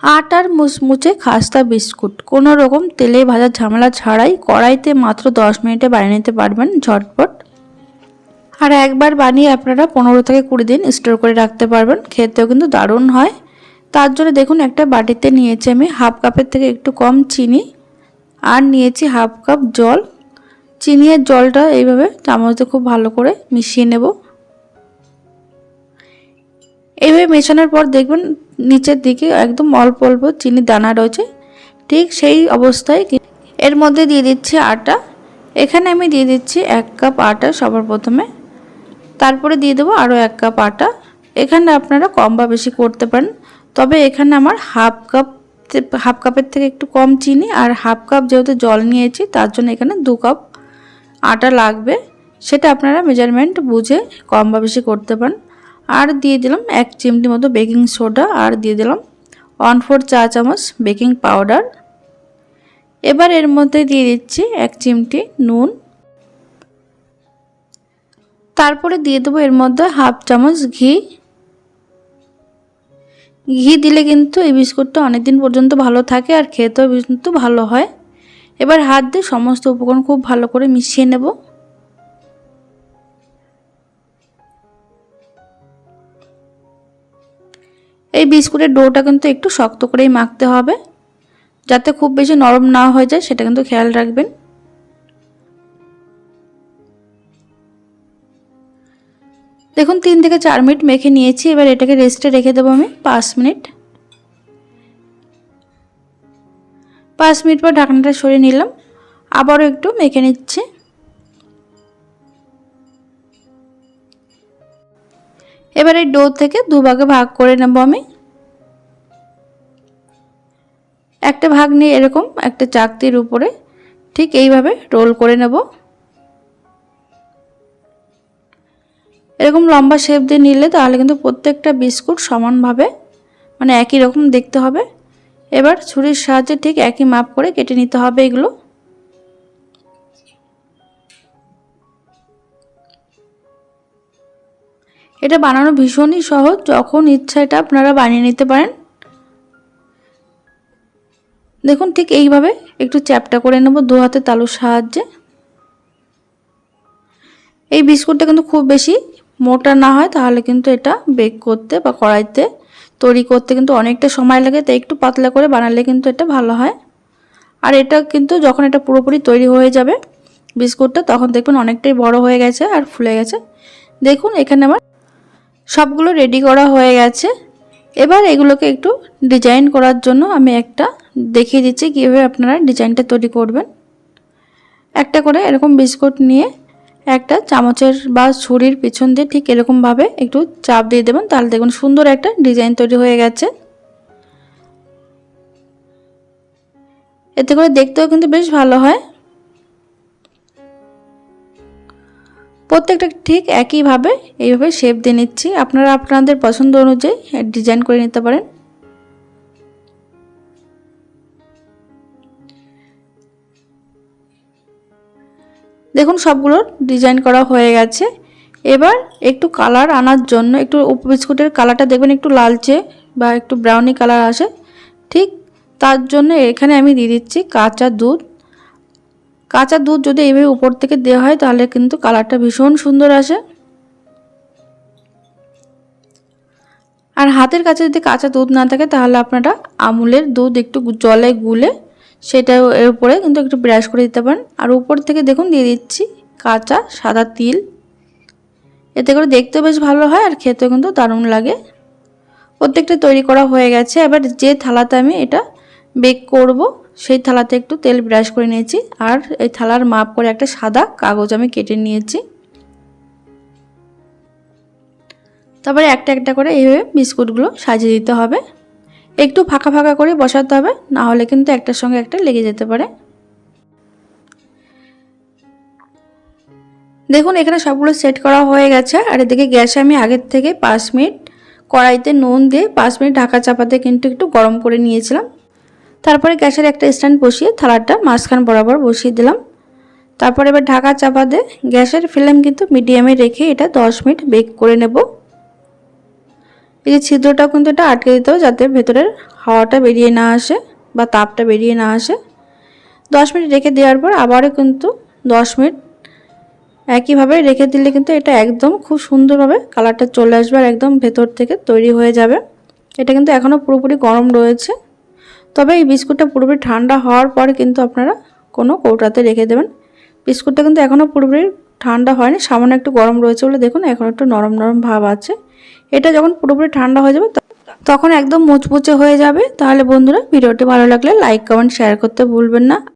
আটার মুচমুচে খাস্তা বিস্কুট। কোনো রকম তেলে ভাজা ঝামেলা ছাড়াই কড়াইতে মাত্র দশ মিনিটে বানিয়ে নিতে পারবেন ঝটপট। আর একবার বানিয়ে আপনারা পনেরো থেকে কুড়ি দিন স্টোর করে রাখতে পারবেন। খেতেও কিন্তু দারুণ হয়। তার জন্য দেখুন একটা বাটিতে নিয়েছি আমি হাফ কাপের থেকে একটু কম চিনি আর নিয়েছি হাফ কাপ জল। চিনি আর জলটা এইভাবে চামচতে খুব ভালো করে মিশিয়ে নেব। এইভাবে মেশানোর পর দেখবেন নিচের দিকে একদম অল্প অল্প চিনি দানা রয়েছে। ঠিক সেই অবস্থায় এর মধ্যে দিয়ে দিচ্ছি আটা। এখানে আমি দিয়ে দিচ্ছি এক কাপ আটা সবার প্রথমে। তারপরে দিয়ে দেবো আরও এক কাপ আটা। এখানে আপনারা কম বা বেশি করতে পারেন। তবে এখানে আমার হাফ কাপ হাফ কাপের থেকে একটু কম চিনি আর হাফ কাপ যেহেতু জল নিয়েছি, তার জন্য এখানে দু কাপ আটা লাগবে। সেটা আপনারা মেজারমেন্ট বুঝে কম বা বেশি করতে পারেন। আর দিয়ে দিলাম এক চিমটি মতো বেকিং সোডা, আর দিয়ে দিলাম ওয়ান ফোর চা চামচ বেকিং পাউডার। এবার এর মধ্যে দিয়ে দিচ্ছি এক চিমটি নুন। তারপরে দিয়ে দেবো এর মধ্যে হাফ চামচ ঘি। ঘি দিলে কিন্তু এই বিস্কুটটা অনেক দিন পর্যন্ত ভালো থাকে আর খেতেও কিন্তু ভালো হয়। এবার হাত দিয়ে সমস্ত উপকরণ খুব ভালো করে মিশিয়ে নেব। এই বিস্কুটের ডোটা কিন্তু একটু শক্ত করেই মাখতে হবে। যাতে খুব বেশি নরম না হয়ে যায়, সেটা কিন্তু খেয়াল রাখবেন। দেখুন, তিন থেকে চার মিনিট মেখে নিয়েছি। এবার এটাকে রেস্টে রেখে দেবো আমি পাঁচ মিনিট। পাঁচ মিনিট পর ঢাকনাটা সরিয়ে নিলাম। আবারও একটু মেখে নিচ্ছি। এবার এই ডো থেকে দুভাগে ভাগ করে নেব আমি। একটা ভাগ নিয়ে এরকম একটা চাকতির উপরে ঠিক এইভাবে রোল করে নেব। এরকম লম্বা শেপ দিয়ে নিলে তাহলে কিন্তু প্রত্যেকটা বিস্কুট সমানভাবে মানে একই রকম দেখতে হবে। এবার ছুরির সাহায্যে ঠিক একই মাপ করে কেটে নিতে হবে এগুলো। এটা বানানো ভীষণই সহজ, যখন ইচ্ছা এটা আপনারা বানিয়ে নিতে পারেন। দেখুন ঠিক এইভাবে একটু চ্যাপটা করে নেব দু হাতে তালুর সাহায্যে। এই বিস্কুটটা কিন্তু খুব বেশি মোটা না হয়, তাহলে কিন্তু এটা বেক করতে বা কড়াইতে তৈরি করতে কিন্তু অনেকটা সময় লাগে, তাই একটু পাতলা করে বানালে কিন্তু এটা ভালো হয়। আর এটা কিন্তু যখন এটা পুরোপুরি তৈরি হয়ে যাবে বিস্কুটটা, তখন দেখবেন অনেকটাই বড় হয়ে গেছে আর ফুলে গেছে। দেখুন এখানে আমার সবগুলো রেডি করা হয়ে গেছে। এবার এগুলোকে একটু ডিজাইন করার জন্য আমি একটা দেখিয়ে দিচ্ছি কীভাবে আপনারা ডিজাইনটা তৈরি করবেন। একটা করে এরকম বিস্কুট নিয়ে একটা চামচের বা ছুরির পিছন দিয়ে ঠিক এরকমভাবে একটু চাপ দিয়ে দেবেন, তাহলে দেখুন সুন্দর একটা ডিজাইন তৈরি হয়ে গেছে। এতে করে দেখতেও কিন্তু বেশ ভালো হয়। প্রত্যেকটা ঠিক একইভাবে এইভাবে শেপ দিয়ে নিচ্ছি। আপনারা আপনাদের পছন্দ অনুযায়ী ডিজাইন করে নিতে পারেন। দেখুন, সবগুলো ডিজাইন করা হয়ে গেছে। এবার একটু কালার আনার জন্য একটু উপ বিস্কুটের কালারটা দেখবেন একটু লালচে বা একটু ব্রাউনি কালার আসে। ঠিক তার জন্য এখানে আমি দিয়ে দিচ্ছি কাঁচা দুধ। কাঁচা দুধ যদি এইভাবে উপর থেকে দেওয়া হয়, তাহলে কিন্তু কালারটা ভীষণ সুন্দর আসে। আর হাতের কাছে যদি কাঁচা দুধ না থাকে, তাহলে আপনারা আমুলের দুধ একটু জলে গুলে সেটা এর উপরে কিন্তু একটু ব্রাশ করে দিতে পারেন। আর উপর থেকে দেখুন, দিয়ে দিচ্ছি কাঁচা সাদা তিল। এতে করে দেখতেও বেশ ভালো হয় আর খেতেও কিন্তু দারুণ লাগে। প্রত্যেকটা তৈরি করা হয়ে গেছে। এবার যে থালাতে আমি এটা বেক করব সেই থালাতে একটু তেল ব্রাশ করে নিয়েছি আর এই থালার মাপ করে একটা সাদা কাগজ আমি কেটে নিয়েছি। তারপরে একটা একটা করে এইভাবে বিস্কুটগুলো সাজিয়ে দিতে হবে। একটু ফাঁকা ফাঁকা করে বসাতে হবে, না হলে কিন্তু একটার সঙ্গে একটা লেগে যেতে পারে। দেখুন, এখানে সবগুলো সেট করা হয়ে গেছে। আর এদিকে গ্যাসে আমি আগের থেকে পাঁচ মিনিট কড়াইতে নুন দিয়ে পাঁচ মিনিট ঢাকা চাপাতে কিন্তু একটু গরম করে নিয়েছিলাম। তারপরে গ্যাসের একটা স্ট্যান্ড বসিয়ে থালাটা মাঝখান বরাবর বসিয়ে দিলাম। তারপর এবার ঢাকা চাপা দিয়ে গ্যাসের ফ্লেম কিন্তু মিডিয়ামে রেখে এটা দশ মিনিট বেক করে নেব। এই যে ছিদ্রটাও কিন্তু এটা আটকে দিতে হবে যাতে ভেতরের হাওয়াটা বেরিয়ে না আসে বা তাপটা বেরিয়ে না আসে। দশ মিনিট রেখে দেওয়ার পর আবারও কিন্তু দশ মিনিট একইভাবে রেখে দিলে কিন্তু এটা একদম খুব সুন্দরভাবে কালারটা চলে আসবে আর একদম ভেতর থেকে তৈরি হয়ে যাবে। এটা কিন্তু এখনও পুরোপুরি গরম রয়েছে। তবে এই বিস্কুটটা পুরোপুরি ঠান্ডা হওয়ার পরে কিন্তু আপনারা কোনো কৌটাতে রেখে দেবেন। বিস্কুটটা কিন্তু এখনও পুরোপুরি ঠান্ডা হয়নি, সামান্য একটু গরম রয়েছে বলে দেখুন, এখন একটু নরম নরম ভাব আছে। এটা যখন পুরোপুরি ঠান্ডা হয়ে যাবে, তখন একদম মুচমুচে হয়ে যাবে। তাহলে বন্ধুরা, ভিডিওটি ভালো লাগলে লাইক, কমেন্ট, শেয়ার করতে ভুলবেন না।